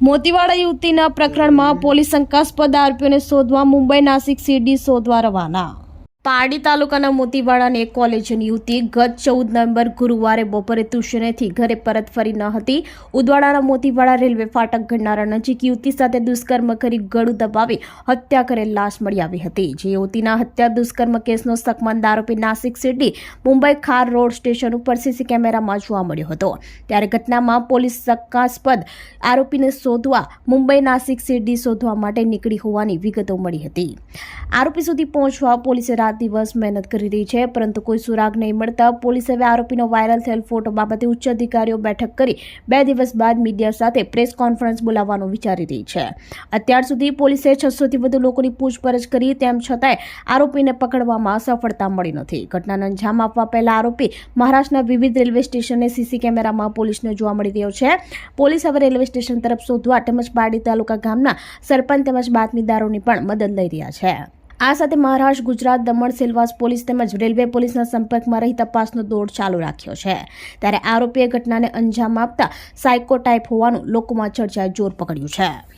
મોતીવાડા યુવતીના પ્રકરણમાં પોલીસ શંકાસ્પદ આરોપીઓને શોધવા મુંબઈ નાસિક સીડી શોધવા રવાના. પારડી તાલુકાના મોતીવાડાની એક કોલેજની યુવતી ગત ચૌદ નવેમ્બર ગુરુવારે બપોરે ટ્યુશનેથી ઘરે પરત ફરી ન હતી. ઉદવાડાના મોતીવાડા રેલવે ફાટક ગણનારા નજીક યુવતી સાથે દુષ્કર્મ કરી ગળું દબાવી હત્યા કરેલ લાશ મળી આવી હતી. જે યુવતીના હત્યા દુષ્કર્મ કેસનો શકમંદ આરોપી Nashik city, Mumbai Khar road station ઉપર સીસી કેમેરામાં જોવા મળ્યો હતો. ત્યારે ઘટનામાં પોલીસ શંકાસ્પદ આરોપીને શોધવા મુંબઈ નાસિક સીડી શોધવા માટે નીકળી હોવાની વિગતો મળી હતી. આરોપી સુધી પહોંચવા પોલીસે રાત દિવસ મહેનત કરી રહી છે, પરંતુ કોઈ સુરાગ નહીં મળતા પોલીસે હવે આરોપીનો વાયરલ થયેલ ફોટો બાબતે ઉચ્ચ અધિકારીઓ બેઠક કરી બે દિવસ બાદ મીડિયા સાથે પ્રેસ કોન્ફરન્સ બોલાવવાનું વિચારી રહી છે. અત્યાર સુધી પોલીસે છસોથી વધુ લોકોની પૂછપરછ કરી, તેમ છતાંય આરોપીને પકડવામાં સફળતા મળી નથી. ઘટનાને અંજામ આપવા પહેલા આરોપી મહારાષ્ટ્રના વિવિધ રેલવે સ્ટેશને સીસી કેમેરામાં પોલીસને જોવા મળી રહ્યો છે. પોલીસ હવે રેલવે સ્ટેશન તરફ શોધવા તેમજ પારડી તાલુકા ગામના સરપંચ તેમજ બાતમીદારોની પણ મદદ લઈ રહ્યા છે. આ સાથે મહારાષ્ટ્ર, ગુજરાત, દમણ, સેલવાસ પોલીસ તેમજ રેલવે પોલીસના સંપર્કમાં રહી તપાસનો દોડ ચાલુ રાખ્યો છે. ત્યારે આરોપીએ ઘટનાને અંજામ આપતા સાયકો ટાઈપ હોવાનું લોકોમાં ચર્ચાએ જોર પકડ્યું છે.